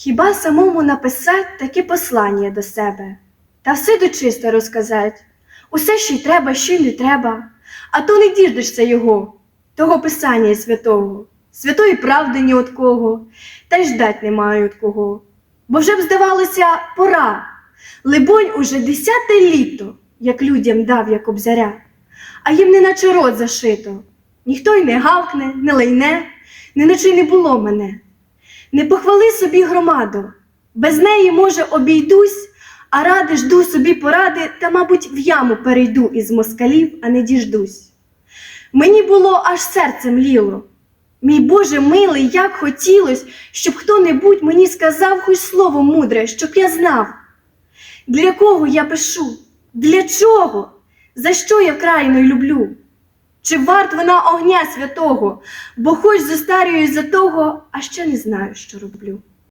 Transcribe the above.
Хіба самому написать таке послання до себе, та все дочисто розказать, усе, що й треба, що й не треба, а то не діждешся його, того писання святого, святої правди ні от кого, та й ждать немає от кого. Бо вже б здавалося, пора. Либонь, уже десяте літо, як людям дав я кобзаря, а їм неначе рот зашито. Ніхто й не гавкне, не лайне, неначе й не було мене. Не похвали собі громаду, без неї, може, обійдусь, а ради жду собі поради, та, мабуть, в яму перейду із москалів, а не діждусь. Мені було аж серце мліло. Мій Боже милий, як хотілось, щоб хто-небудь мені сказав хоч слово мудре, щоб я знав. Для кого я пишу? Для чого? За що я країною люблю? Чи варт вона огня святого, бо хоч зостарююсь за того, а ще не знаю, що роблю.